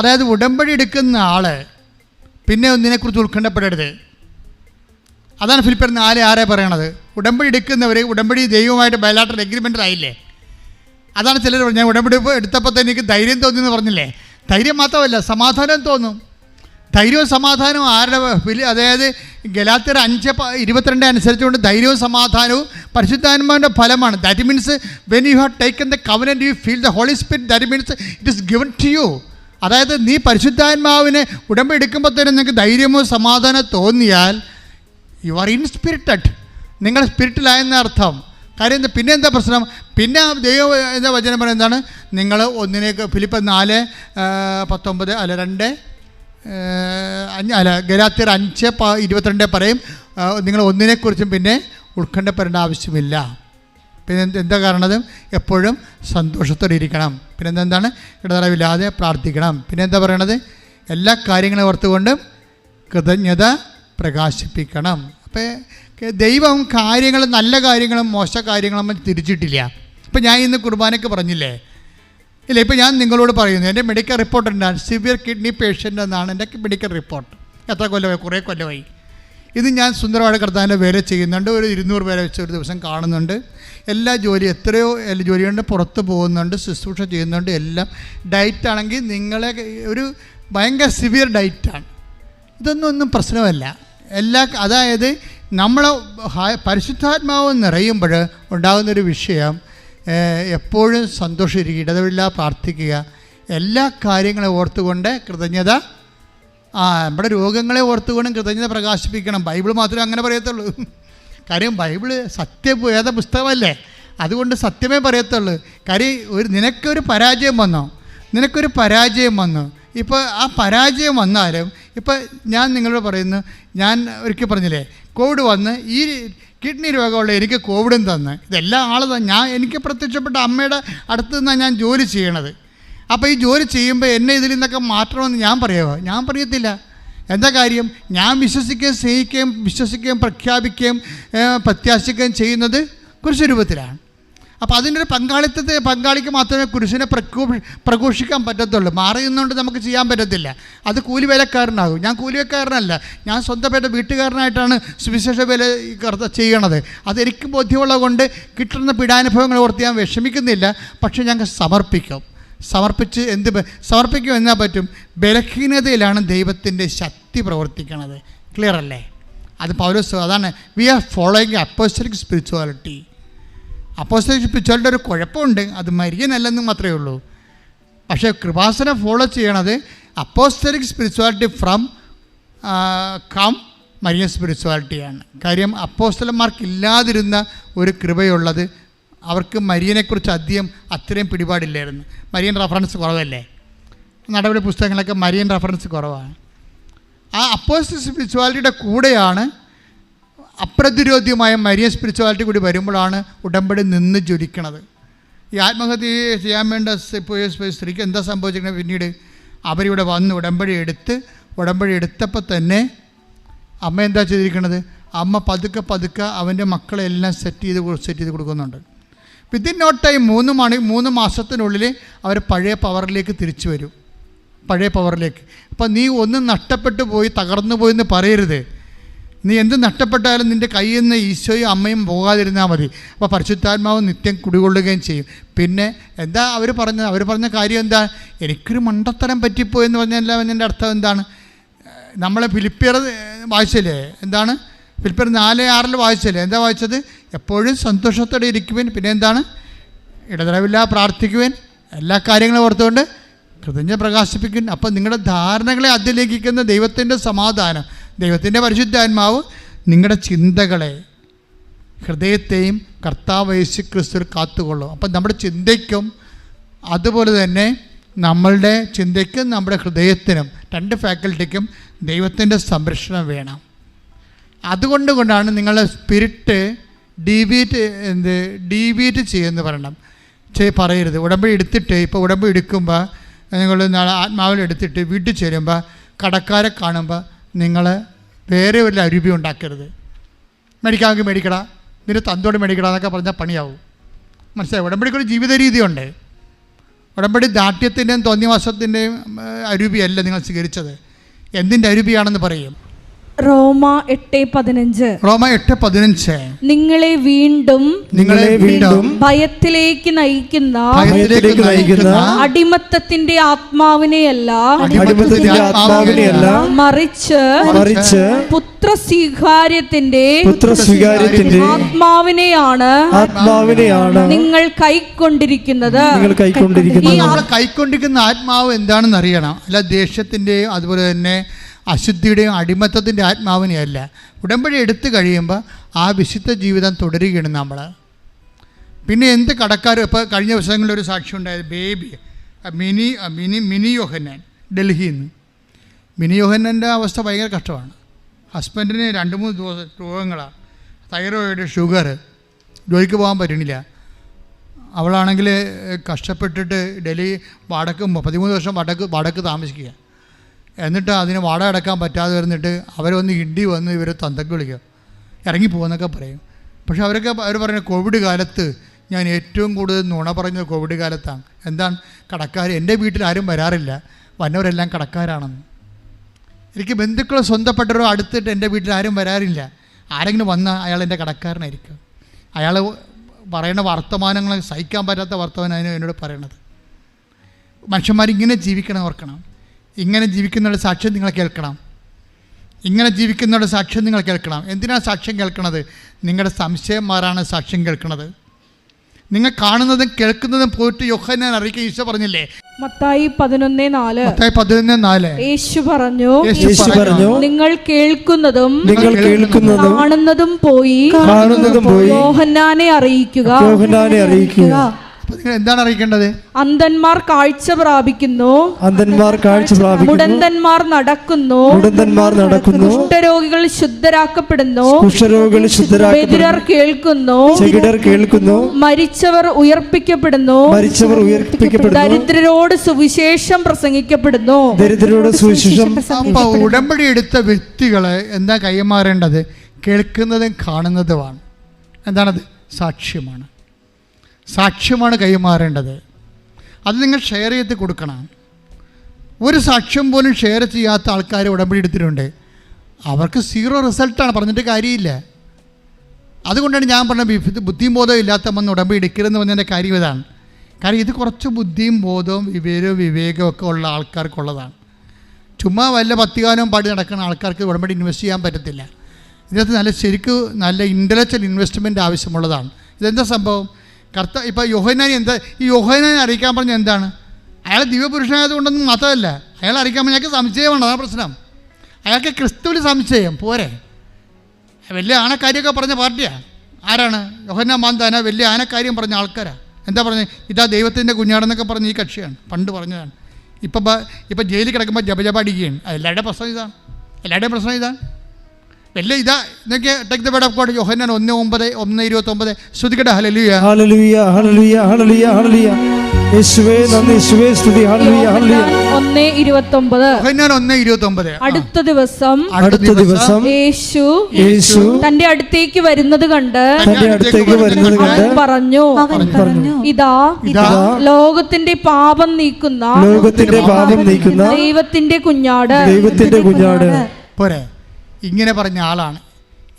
അതായത് ഉടമ്പടി എടുക്കുന്ന ആൾ പിന്നെ ഒന്നിനെക്കുറിച്ച് ഉത്കണ്ഠപ്പെടരുത്. അതാണ് ഫിലിപ്പർ നാല് ആരെ പറയണത്? ഉടമ്പടി എടുക്കുന്നവർ ഉടമ്പടി ദൈവമായിട്ട് ബയലാട്ടർ എഗ്രിമെന്റ് ആയില്ലേ? അതാണ് ചിലർ പറഞ്ഞത്. ഉടമ്പടി എടുത്തപ്പോൾ തന്നെ എനിക്ക് ധൈര്യം തോന്നി എന്ന് പറഞ്ഞില്ലേ? ധൈര്യം മാത്രമല്ല സമാധാനം തോന്നും. ധൈര്യവും സമാധാനവും ആരുടെ അതായത് ഗലാത്തിർ അഞ്ച് ഇരുപത്തിരണ്ട് അനുസരിച്ചുകൊണ്ട് ധൈര്യവും സമാധാനവും പരിശുദ്ധാത്മാവിന്റെ ഫലമാണ്. That means when you have taken the covenant you feel the holy spirit that means it is given to you അതായത് നീ പരിശുദ്ധാത്മാവിനെ ഉടമ്പെടുക്കുമ്പോൾ തന്നെ നിങ്ങൾക്ക് ധൈര്യമോ സമാധാനം തോന്നിയാൽ യു ആർ ഇൻസ്പിരിറ്റഡ് നിങ്ങൾ സ്പിരിറ്റിലായെന്ന അർത്ഥം കാര്യം പിന്നെ എന്താ പ്രശ്നം? പിന്നെ ദൈവ എന്താ വചനം പറയുന്നത് എന്താണ്? നിങ്ങൾ ഒന്നിനേക്ക് ഫിലിപ്പ് നാല് പത്തൊമ്പത് അല്ല രണ്ട് അഞ്ച് അല്ല ഗലാത്തിയർ അഞ്ച് ഇരുപത്തിരണ്ട് പറയും. നിങ്ങൾ ഒന്നിനെക്കുറിച്ചും പിന്നെ ഉത്കണ്ഠപ്പെടേണ്ട ആവശ്യമില്ല. പിന്നെ എന്ത് കാരണതും? എപ്പോഴും സന്തോഷത്തോടെ ഇരിക്കണം. പിന്നെ എന്താണ് ഇടതടവില്ലാതെ പ്രാർത്ഥിക്കണം. പിന്നെ എന്താ പറയണത്? എല്ലാ കാര്യങ്ങളും ഓർത്തുകൊണ്ടും കൃതജ്ഞത പ്രകാശിപ്പിക്കണം. അപ്പോൾ ദൈവം കാര്യങ്ങൾ നല്ല കാര്യങ്ങളും മോശ കാര്യങ്ങളും തിരിച്ചിട്ടില്ല. ഇപ്പം ഞാൻ ഇന്ന് കുർബാനയ്ക്ക് പറഞ്ഞില്ലേ? ഇല്ല ഇപ്പം ഞാൻ നിങ്ങളോട് പറയുന്നു. എന്റെ മെഡിക്കൽ റിപ്പോർട്ട് എന്താണ് സിവിയർ കിഡ്നി പേഷ്യന്റ് എന്നാണ് എന്റെ മെഡിക്കൽ റിപ്പോർട്ട് എത്ര കൊല്ലമായി? കുറേ കൊല്ലമായി. ഇത് ഞാൻ സുന്ദരമായിട്ട് കർത്താവിന്റെ വേല ചെയ്യുന്നുണ്ട്. ഒരു ഇരുന്നൂറ് പേരെ വെച്ച് ഒരു ദിവസം കാണുന്നുണ്ട്. എല്ലാ ജോലി എത്രയോ എല്ലാ ജോലിയുണ്ട് പുറത്ത് പോകുന്നുണ്ട് ശുശ്രൂഷ ചെയ്യുന്നുണ്ട് എല്ലാം. ഡയറ്റാണെങ്കിൽ നിങ്ങളെ ഒരു ഭയങ്കര സിവിയർ ഡയറ്റാണ് ഇതൊന്നും ഒന്നും പ്രശ്നമല്ല. എല്ലാ അതായത് നമ്മൾ പരിശുദ്ധാത്മാവ് നിറയുമ്പോൾ ഉണ്ടാകുന്നൊരു വിഷയം എപ്പോഴും സന്തോഷിരിക്കുക ഇടതുവില്ല പ്രാർത്ഥിക്കുക. എല്ലാ കാര്യങ്ങളും ഓർത്തുകൊണ്ട് കൃതജ്ഞത ആ നമ്മുടെ രോഗങ്ങളെ ഓർത്തുകൊണ്ടും കൃതജ്ഞത പ്രകാശിപ്പിക്കണം. ബൈബിൾ മാത്രമേ അങ്ങനെ പറയത്തുള്ളൂ. കാര്യം ബൈബിൾ സത്യവേദ പുസ്തകമല്ലേ? അതുകൊണ്ട് സത്യമേ പറയത്തുള്ളൂ. കാര്യം ഒരു നിനക്കൊരു പരാജയം വന്നോ? നിനക്കൊരു പരാജയം വന്നു? ഇപ്പോൾ ആ പരാജയം വന്നാലും ഇപ്പോൾ ഞാൻ നിങ്ങളോട് പറയുന്നു ഞാൻ ഒരിക്കൽ പറഞ്ഞില്ലേ കോവിഡ് വന്ന് ഈ കിഡ്നി രോഗമുള്ള എനിക്ക് കോവിഡും തന്ന്. ഇതെല്ലാം ആൾ ഞാൻ എനിക്ക് പ്രത്യക്ഷപ്പെട്ട അമ്മയുടെ അടുത്ത് നിന്നാണ് ഞാൻ ജോലി ചെയ്യണത്. അപ്പോൾ ഈ ജോലി ചെയ്യുമ്പോൾ എന്നെ ഇതിൽ നിന്നൊക്കെ മാറ്റണമെന്ന് ഞാൻ പറയുമോ ഞാൻ പറയത്തില്ല. എന്താ കാര്യം? ഞാൻ വിശ്വസിക്കുകയും സ്നേഹിക്കുകയും വിശ്വസിക്കുകയും പ്രഖ്യാപിക്കുകയും പ്രത്യാശിക്കുകയും ചെയ്യുന്നത് കുരിശുരൂപത്തിലാണ്. അപ്പോൾ അതിന്റെ ഒരു പങ്കാളിത്തത്തെ പങ്കാളിക്ക് മാത്രമേ കുരിശിനെ പ്രഘോഷിക്കാൻ പറ്റത്തുള്ളൂ. മാറി നിന്നുകൊണ്ട് നമുക്ക് ചെയ്യാൻ പറ്റത്തില്ല. അത് കൂലിവേലക്കാരനാകും. ഞാൻ കൂലിവേലക്കാരനല്ല. ഞാൻ സ്വന്തമായിട്ട് വീട്ടുകാരനായിട്ടാണ് സുവിശേഷ വില ചെയ്യണത്. അതെനിക്ക് ബോധ്യമുള്ളത് കൊണ്ട് കിട്ടുന്ന പീഡാനുഭവങ്ങൾ ഓർത്ത് ഞാൻ വിഷമിക്കുന്നില്ല. പക്ഷേ ഞങ്ങൾ സമർപ്പിക്കും. സമർപ്പിച്ച് എന്ത് സമർപ്പിക്കും എന്നാ പറ്റും? ബലഹീനതയിലാണ് ദൈവത്തിന്റെ ശക്തി പ്രവർത്തിക്കണത്. ക്ലിയർ അല്ലേ? അത് പൗലോസ് അതാണ് we are following apostolic spirituality apostolic spirituality ഒരു കുഴപ്പമുണ്ട്. അത് മരിയനല്ലെന്ന് മാത്രമേ ഉള്ളൂ. പക്ഷേ കൃപാസനം ഫോളോ ചെയ്യണത് apostolic spirituality from come Marian സ്പിരിച്വാലിറ്റിയാണ് കാര്യം അപ്പോസ്റ്റലന്മാർക്കില്ലാതിരുന്ന ഒരു കൃപയുള്ളത് അവർക്ക് മരിയനെക്കുറിച്ച് അധികം അത്രയും പിടിപാടില്ലായിരുന്നു. മരിയൻ റഫറൻസ് കുറവല്ലേ? നടപടി പുസ്തകങ്ങളൊക്കെ മരിയൻ റഫറൻസ് കുറവാണ്. ആ അപ്പോസ്റ്റൽ സ്പിരിച്വാലിറ്റിയുടെ കൂടെയാണ് അപ്രതിരോധ്യമായ മരിയൻ സ്പിരിച്വാലിറ്റി കൂടി വരുമ്പോഴാണ് ഉടമ്പടി നിന്ന് ജ്വലിക്കണത്. ഈ ആത്മഹത്യ ചെയ്യാൻ വേണ്ട സ്ത്രീക്ക് എന്താ സംഭവിച്ചിരിക്കുന്നത് പിന്നീട്? അവരിവിടെ വന്ന് ഉടമ്പടി എടുത്ത് ഉടമ്പടി എടുത്തപ്പോൾ തന്നെ അമ്മ എന്താ ചെയ്തിരിക്കുന്നത് അമ്മ പതുക്കെ പതുക്കെ അവന്റെ മക്കളെല്ലാം സെറ്റ് ചെയ്ത് സെറ്റ് ചെയ്ത് കൊടുക്കുന്നുണ്ട്. വിത്തിൻ നോട്ട് ടൈം മൂന്ന് മണി മൂന്ന് മാസത്തിനുള്ളിൽ അവർ പഴയ പവറിലേക്ക് തിരിച്ചു വരും. പഴയ പവറിലേക്ക് അപ്പം നീ ഒന്നും നഷ്ടപ്പെട്ടു പോയി തകർന്നു പോയി എന്ന് പറയരുത്. നീ എന്ത് നഷ്ടപ്പെട്ടാലും നിന്റെ കയ്യിൽ നിന്ന് ഈശോയും അമ്മയും പോകാതിരുന്നാൽ മതി. അപ്പോൾ പരിശുദ്ധാത്മാവ് നിത്യം കുടികൊള്ളുകയും ചെയ്യും. പിന്നെ എന്താ അവർ പറഞ്ഞത്? അവർ പറഞ്ഞ കാര്യം എന്താ? എനിക്കൊരു മണ്ടത്തരം പറ്റിപ്പോയി എന്ന് പറഞ്ഞാൽ എന്റെ അർത്ഥം എന്താണ്? നമ്മളെ ഫിലിപ്പിയർ വായിച്ചില്ലേ? എന്താണ്? ഫിലിപ്പിയർ നാല് ആറിൽ വായിച്ചില്ലേ? എന്താ വായിച്ചത്? എപ്പോഴും സന്തോഷത്തോടെ ഇരിക്കുവാൻ. പിന്നെ എന്താണ് ഇടതടവില്ല പ്രാർത്ഥിക്കുവാൻ. എല്ലാ കാര്യങ്ങളും ഓർത്തുകൊണ്ട് കൃതജ്ഞ പ്രകാശിപ്പിക്കും അപ്പം നിങ്ങളുടെ ധാരണകളെ അതിലേഖിക്കുന്ന ദൈവത്തിന്റെ സമാധാനം ദൈവത്തിന്റെ പരിശുദ്ധാത്മാവ് നിങ്ങളുടെ ചിന്തകളെ ഹൃദയത്തെയും കർത്താവ് യേശു ക്രിസ്തു കാത്തുകൊള്ളും. അപ്പം നമ്മുടെ ചിന്തയ്ക്കും അതുപോലെ തന്നെ നമ്മളുടെ ചിന്തയ്ക്കും നമ്മുടെ ഹൃദയത്തിനും രണ്ട് ഫാക്കൽറ്റിക്കും ദൈവത്തിന്റെ സംരക്ഷണം വേണം. അതുകൊണ്ട് കൊണ്ടാണ് നിങ്ങളുടെ സ്പിരിറ്റ് ഡീവിയേറ്റ് എന്ത് ഡിബീറ്റ് ചെയ്യുമെന്ന് പറയണം. ചെയ് പറയരുത്. ഉടമ്പടി എടുത്തിട്ട് ഇപ്പോൾ ഉടമ്പടി എടുക്കുമ്പോൾ നിങ്ങൾ നാളെ ആത്മാവിൽ എടുത്തിട്ട് വീട്ടിൽ ചേരുമ്പോൾ കടക്കാരെ കാണുമ്പോൾ നിങ്ങൾ വേറെ ഒരു അരുപി ഉണ്ടാക്കരുത്. മേടിക്കാമെങ്കിൽ മേടിക്കടാ. നിന്റെ തന്തോട് മേടിക്കടാ എന്നൊക്കെ പറഞ്ഞാൽ പണിയാവും. മനസ്സിലായി? ഉടമ്പടിക്കൊരു ജീവിത രീതിയുണ്ട്. ഉടമ്പടി ദാഠ്യത്തിന്റെയും തോന്നിവാസത്തിന്റെയും അരുപിയല്ല നിങ്ങൾ സ്വീകരിച്ചത്. എന്തിന്റെ അരുപിയാണെന്ന് പറയും. റോമ എട്ട് പതിനഞ്ച്. റോമ എട്ട് പതിനഞ്ച്. നിങ്ങളെ വീണ്ടും നിങ്ങളെ വീണ്ടും ഭയത്തിലേക്ക് നയിക്കുന്ന ഭയത്തിലേക്ക് നയിക്കുന്ന അടിമത്തത്തിന്റെ ആത്മാവിനെയല്ല അടിമത്തത്തിന്റെ ആത്മാവിനെയല്ല മറിച്ച് മറിച്ച് പുത്ര സ്വീകാര്യത്തിന്റെ പുത്രസ്വീകാര്യത്തിന്റെ ആത്മാവിനെയാണ് ആത്മാവിനെയാണ് നിങ്ങൾ കൈക്കൊണ്ടിരിക്കുന്നത്. നിങ്ങൾ കൈക്കൊണ്ടിരിക്കുന്നത്. നമ്മൾ കൈക്കൊണ്ടിരിക്കുന്ന ആത്മാവ് എന്താണെന്ന് അറിയണം അല്ല ദേഷ്യത്തിന്റെ അതുപോലെ തന്നെ അശുദ്ധിയുടെയും അടിമത്തത്തിന്റെ ആത്മാവിനെയല്ല ഉടമ്പടി എടുത്തു കഴിയുമ്പോൾ ആ വിശുദ്ധ ജീവിതം തുടരുകയാണ് നമ്മൾ. പിന്നെ എന്ത് കടക്കാർ ഇപ്പോൾ കഴിഞ്ഞ ദിവസങ്ങളിൽ ഒരു സാക്ഷി ഉണ്ടായത് ബേബി മിനി മിനി മിനി യോഹന്നാൻ ഡൽഹിയിൽ നിന്ന്. മിനി യോഹന്നാന്റെ അവസ്ഥ ഭയങ്കര കഷ്ടമാണ്. ഹസ്ബൻഡിന് രണ്ട് മൂന്ന് ദിവസം രോഗങ്ങളാണ്. തൈറോയിഡ് ഷുഗർ ജോലിക്ക് പോകാൻ പറ്റണില്ല. അവളാണെങ്കിൽ കഷ്ടപ്പെട്ടിട്ട് ഡൽഹി വടക്ക് പതിമൂന്ന് വർഷം വടക്ക് വടക്ക് താമസിക്കുക എന്നിട്ട് അതിന് വാടക അടക്കാൻ പറ്റാതെ വരുന്നിട്ട് അവരൊന്ന് ഇടി വന്ന് ഇവർ തന്തക്ക് വിളിക്കുക. ഇറങ്ങിപ്പോകുന്നൊക്കെ പറയും. പക്ഷെ അവരൊക്കെ അവർ പറയുന്നത് കോവിഡ് കാലത്ത് ഞാൻ ഏറ്റവും കൂടുതൽ നുണ പറഞ്ഞത് കോവിഡ് കാലത്താണ്. എന്താണ്? കടക്കാർ എന്റെ വീട്ടിൽ ആരും വരാറില്ല. വന്നവരെല്ലാം കടക്കാരാണെന്ന്. എനിക്ക് ബന്ധുക്കളോ സ്വന്തപ്പെട്ടവരോ അടുത്തിട്ട് എന്റെ വീട്ടിൽ ആരും വരാറില്ല. ആരെങ്കിലും വന്നാൽ അയാൾ എന്റെ കടക്കാരനായിരിക്കും. അയാൾ പറയുന്ന വർത്തമാനങ്ങളെ സഹിക്കാൻ പറ്റാത്ത വർത്തമാനമാണ് എന്നോട് പറയണത്. മനുഷ്യന്മാരിങ്ങനെ ജീവിക്കണം ഓർക്കണം. ഇങ്ങനെ ജീവിക്കുന്നവരുടെ സാക്ഷ്യം നിങ്ങൾ കേൾക്കണം. ഇങ്ങനെ ജീവിക്കുന്നവരുടെ സാക്ഷ്യം നിങ്ങൾ കേൾക്കണം. എന്തിനാണ് സാക്ഷ്യം കേൾക്കണത്? നിങ്ങളുടെ സംശയം സംശയന്മാരാണ് സാക്ഷ്യം കേൾക്കണത്. നിങ്ങൾ കാണുന്നതും കേൾക്കുന്നതും പോയിട്ട് യോഹന്നാൻ അറിയിക്കുക ഈശോ പറഞ്ഞില്ലേ? മത്തായി പതിനൊന്ന് നാല്. പതിനൊന്ന് നാല്. യേശു പറഞ്ഞു യേശു പറഞ്ഞു നിങ്ങൾ കേൾക്കുന്നതും നിങ്ങൾ കേൾക്കുന്നതും കാണുന്നതും പോയി കാണുന്നതും പോയി യോഹന്നാനെ അറിയിക്കുക. യോഹന്നാനെ അറിയിക്കുക. നിങ്ങൾ എന്താണ് അറിയിക്കേണ്ടത്? അന്ധന്മാർ കാഴ്ച പ്രാപിക്കുന്നു. അന്ധന്മാർ കാഴ്ച പ്രാപിക്കുന്നു. മുടന്തന്മാർ നടക്കുന്നു. മുടന്തന്മാർ നടക്കുന്നു. കുഷ്ഠരോഗികൾ ശുദ്ധരാക്കപ്പെടുന്നു. കുഷ്ഠരോഗികൾ ശുദ്ധരാക്കപ്പെടുന്നു. കേൾക്കുന്നു. ചെകിടർ കേൾക്കുന്നു. മരിച്ചവർ ഉയർപ്പിക്കപ്പെടുന്നു. മരിച്ചവർ ഉയർപ്പിക്കപ്പെടുന്നു. ദരിദ്രരോട് സുവിശേഷം പ്രസംഗിക്കപ്പെടുന്നു. ദരിദ്രരോട് സുവിശേഷം അപ്പോൾ ഉടമ്പടി എടുത്ത വ്യക്തികളെ എന്താ കൈമാറേണ്ടത്? കേൾക്കുന്നതും കാണുന്നതുമാണ്. എന്താണത്? സാക്ഷ്യമാണ്. സാക്ഷ്യമാണ് കൈമാറേണ്ടത്. അത് നിങ്ങൾ ഷെയർ ചെയ്ത് കൊടുക്കണം. ഒരു സാക്ഷ്യം പോലും ഷെയർ ചെയ്യാത്ത ആൾക്കാർ ഉടമ്പടി എടുത്തിട്ടുണ്ട് അവർക്ക് സീറോ റിസൾട്ടാണ് പറഞ്ഞിട്ട് കാര്യമില്ല. അതുകൊണ്ടാണ് ഞാൻ പറഞ്ഞത് ബുദ്ധിയും ബോധവും ഇല്ലാത്ത വന്ന് ഉടമ്പടി എടുക്കരുതെന്ന് പറഞ്ഞതിന്റെ കാര്യം ഇതാണ്. കാരണം ഇത് കുറച്ച് ബുദ്ധിയും ബോധവും വിവേകവും വിവേകവും ഒക്കെ ഉള്ള ആൾക്കാർക്കുള്ളതാണ്. ചുമ്മാ വല്ല പത്തികാനവും പാടി നടക്കുന്ന ആൾക്കാർക്ക് ഉടമ്പടി ഇൻവെസ്റ്റ് ചെയ്യാൻ പറ്റത്തില്ല. ഇതിനകത്ത് നല്ല ശരിക്കും നല്ല ഇന്റലക്ച്വൽ ഇൻവെസ്റ്റ്മെന്റ് ആവശ്യമുള്ളതാണ്. ഇതെന്താ സംഭവം? കർത്ത ഇപ്പോൾ യോഹനാനി എന്താ ഈ യോഹനാനെ അറിയിക്കാൻ പറഞ്ഞ എന്താണ്? അയാൾ ദിവ്യപുരുഷനായതുകൊണ്ടെന്ന് മാത്രമല്ല അയാൾ അറിയിക്കാൻ പറഞ്ഞ അയാൾക്ക് സംശയമാണ് അതാണ് പ്രശ്നം. അയാൾക്ക് ക്രിസ്തുവിൽ സംശയം പോരെ. വലിയ ആനക്കാര്യമൊക്കെ പറഞ്ഞ പാർട്ടിയാണ് ആരാണ്? യോഹന്ന മാന്താന വലിയ ആനക്കാര്യം പറഞ്ഞ ആൾക്കാരാണ് എന്താ പറഞ്ഞത് ഇതാ ദൈവത്തിന്റെ കുഞ്ഞാടെന്നൊക്കെ പറഞ്ഞ ഈ കക്ഷിയാണ് പണ്ട് പറഞ്ഞതാണ്. ഇപ്പം ഇപ്പം ജയിലിൽ കിടക്കുമ്പോൾ ജപജപ അടിക്കുകയാണ്. എല്ലാവരുടെയും പ്രശ്നം ഇതാണ്. എല്ലാവരുടെയും പ്രശ്നം ഇതാണ്. വലിയ ഇതാ എന്നൊക്കെ take the bird of God Yohannan ഒന്ന് ഒമ്പത് ഒന്ന് ഇരുപത്തൊമ്പത്. ശ്രുതിക്കട്ടെ ഹലലുയ ഹല്ലേലൂയ ഹല്ലേലൂയ ഹല്ലേലൂയ ഹല്ലേലൂയ യേശുവേ നന്ദി യേശുവേ സ്തുതി ഹല്ലേലൂയ ഹല്ലേലൂയ ഒന്ന് ഇരുപത്തൊമ്പത്. യോഹന്നാൻ ഒന്ന് ഇരുപത്തൊമ്പത്. അടുത്ത ദിവസം അടുത്ത ദിവസം യേശു യേശു തന്റെ അടുത്തേക്ക് വരുന്നത് കണ്ട് അടുത്തേക്ക് വരുന്നത് കണ്ട് പറഞ്ഞു പറഞ്ഞു ഇതാ ഇതാ ലോകത്തിന്റെ പാപം നീക്കുന്ന ലോകത്തിന്റെ പാപം നീക്കുന്ന ദൈവത്തിന്റെ കുഞ്ഞാട് ദൈവത്തിന്റെ കുഞ്ഞാട്. പോരെ. ഇങ്ങനെ പറഞ്ഞ ആളാണ്.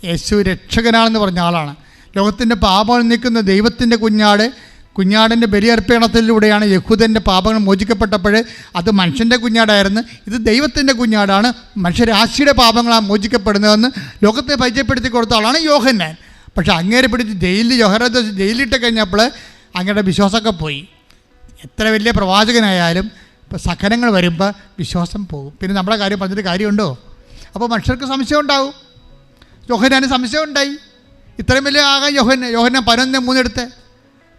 യേശു രക്ഷകനാണെന്ന് പറഞ്ഞ ആളാണ്. ലോകത്തിന്റെ പാപങ്ങൾ നിൽക്കുന്ന ദൈവത്തിന്റെ കുഞ്ഞാട് കുഞ്ഞാടിന്റെ ബലിയർപ്പണത്തിലൂടെയാണ് യഹൂദന്റെ പാപങ്ങൾ മോചിക്കപ്പെട്ടപ്പോൾ അത് മനുഷ്യന്റെ കുഞ്ഞാടായിരുന്നു. ഇത് ദൈവത്തിന്റെ കുഞ്ഞാടാണ്. മനുഷ്യരാശിയുടെ പാപങ്ങളാണ് മോചിക്കപ്പെടുന്നതെന്ന് ലോകത്തെ പരിചയപ്പെടുത്തി കൊടുത്ത ആളാണ് യോഹന്നാൻ. പക്ഷേ അങ്ങേരെ പിടിച്ച് ജയിലിൽ യോഹരദോസ് ജയിലിട്ട് കഴിഞ്ഞപ്പോൾ അങ്ങയുടെ വിശ്വാസമൊക്കെ പോയി. എത്ര വലിയ പ്രവാചകനായാലും ഇപ്പോൾ സഹനങ്ങൾ വരുമ്പോൾ വിശ്വാസം പോകും. പിന്നെ നമ്മുടെ കാര്യം പറഞ്ഞിട്ട് കാര്യമുണ്ടോ? അപ്പോൾ മനുഷ്യർക്ക് സംശയം ഉണ്ടാവും. യോഹനാന് സംശയം ഉണ്ടായി. ഇത്രയും വലിയ ആകാൻ യോഹന യോഹന പതിനൊന്ന് മൂന്ന് എടുത്ത്.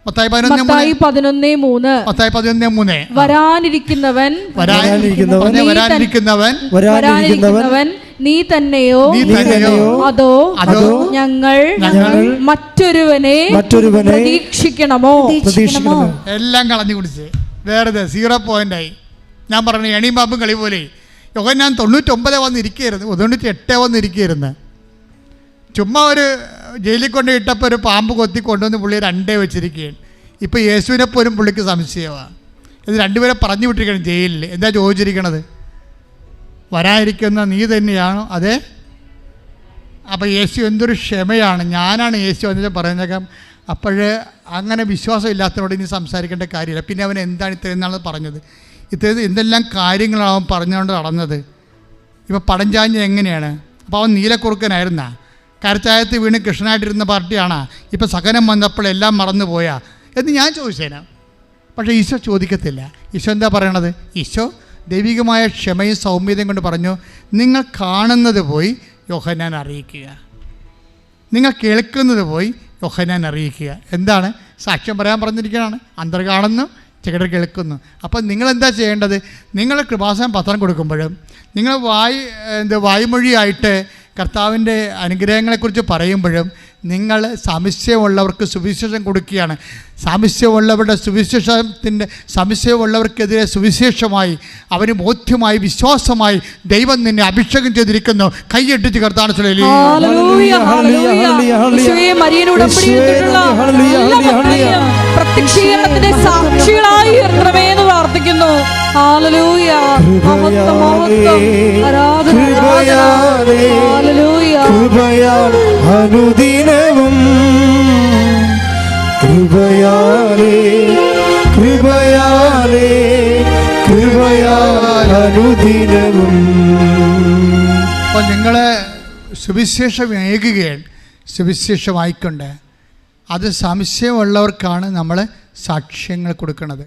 മത്തായി മത്തായി മൂന്ന്. പതിനൊന്നേ മൂന്ന്. മത്തായി പതിനൊന്ന് മൂന്ന്. വരാനിരിക്കുന്നവൻ വരാനിരിക്കുന്നവൻ നീ തന്നെയോ? അതോ അതോ ഞങ്ങൾ ഞങ്ങൾ മറ്റൊരുവനെ മറ്റൊരുവനെ പ്രതീക്ഷിക്കണമോ? പ്രതീക്ഷിക്കണമോ? എല്ലാം കളഞ്ഞു കുടിച്ച്. വേറെ സീറോ പോയിന്റ് ആയി ഞാൻ പറഞ്ഞു എണീം പാമ്പും കളി പോലെ. ഞാൻ തൊണ്ണൂറ്റൊമ്പത് വന്നിരിക്കുകയായിരുന്നു. തൊണ്ണൂറ്റി എട്ട് വന്നിരിക്കുകയായിരുന്നു. ചുമ്മാ ഒരു ജയിലിൽ കൊണ്ട് ഇട്ടപ്പോൾ ഒരു പാമ്പ് കൊത്തി കൊണ്ടുവന്ന് പുള്ളി രണ്ടേ വെച്ചിരിക്കുകയാണ്. ഇപ്പോൾ യേശുവിനെ പോലും പുള്ളിക്ക് സംശയമാണ് ഇത് രണ്ടുപേരെ പറഞ്ഞു വിട്ടിരിക്കണം ജയിലിൽ. എന്താ ചോദിച്ചിരിക്കണത്? വരാനിരിക്കുന്ന നീ തന്നെയാണോ? അതെ. അപ്പോൾ യേശു എന്തൊരു ക്ഷമയാണ്. ഞാനാണ് യേശു എന്ന് പറയുന്നതൊക്കെ അപ്പോഴേ അങ്ങനെ വിശ്വാസം ഇല്ലാത്തതിനോട് ഇനി സംസാരിക്കേണ്ട കാര്യമില്ല. പിന്നെ അവൻ എന്താണ് ഇത്രയും നാൾ പറഞ്ഞത്? ഇത്രയും എന്തെല്ലാം കാര്യങ്ങളാണ് അവൻ പറഞ്ഞുകൊണ്ട് നടന്നത്? ഇപ്പോൾ പടഞ്ചാഞ്ഞ് എങ്ങനെയാണ്? അപ്പോൾ അവൻ നീലക്കുറുക്കനായിരുന്ന? കരച്ചായത്ത് വീണ് കൃഷ്ണനായിട്ടിരുന്ന പാർട്ടിയാണ്? ഇപ്പോൾ സഹനം വന്നപ്പോൾ എല്ലാം മറന്നു പോയാ എന്ന് ഞാൻ ചോദിച്ചേനാ. പക്ഷേ ഈശോ ചോദിക്കത്തില്ല. ഈശോ എന്താ പറയണത്? ഈശോ ദൈവികമായ ക്ഷമയും സൗമ്യതയും കൊണ്ട് പറഞ്ഞു നിങ്ങൾ കാണുന്നത് പോയി യോഹനാൻ അറിയിക്കുക. നിങ്ങൾ കേൾക്കുന്നത് പോയി യോഹനാൻ അറിയിക്കുക. എന്താണ്? സാക്ഷ്യം പറയാൻ പറഞ്ഞിരിക്കുകയാണ് അന്തർ കാണുന്നു ചികടർ കേൾക്കുന്നു. അപ്പോൾ നിങ്ങളെന്താ ചെയ്യേണ്ടത്? നിങ്ങൾ കൃപാസനം പത്രം കൊടുക്കുമ്പോഴും നിങ്ങൾ വായി എന്ത് വായുമൊഴിയായിട്ട് കർത്താവിന്റെ അനുഗ്രഹങ്ങളെക്കുറിച്ച് പറയുമ്പോഴും നിങ്ങൾ സംശയമുള്ളവർക്ക് സുവിശേഷം കൊടുക്കുകയാണ്. സംശയമുള്ളവരുടെ സുവിശേഷത്തിന്റെ സംശയമുള്ളവർക്കെതിരെ സുവിശേഷമായി അവന് ബോധ്യമായി വിശ്വാസമായി ദൈവം നിന്നെ അഭിഷേകം ചെയ്തിരിക്കുന്നു. കൈയെട്ടിച്ച് കർത്താൻ ഹല്ലേലൂയ, പ്രത്യക്ഷീകരണത്തിന്റെ സാക്ഷികളായി ഉയർത്തണമേ എന്ന് പ്രാർത്ഥിക്കുന്നു. ഹാലലൂയ മഹത്വം മഹത്വം. ആരാധന കൃപയാൽ അനുദിനവും. കൃപയാലേ കൃപയാലേ കൃപയാലനുദിനവും അപ്പോൾ നിങ്ങൾ സുവിശേഷം ഏകുകയാണ്. സുവിശേഷമായിക്കൊണ്ട് അത് സംശയമുള്ളവർക്കാണ് നമ്മൾ സാക്ഷ്യങ്ങൾ കൊടുക്കുന്നത്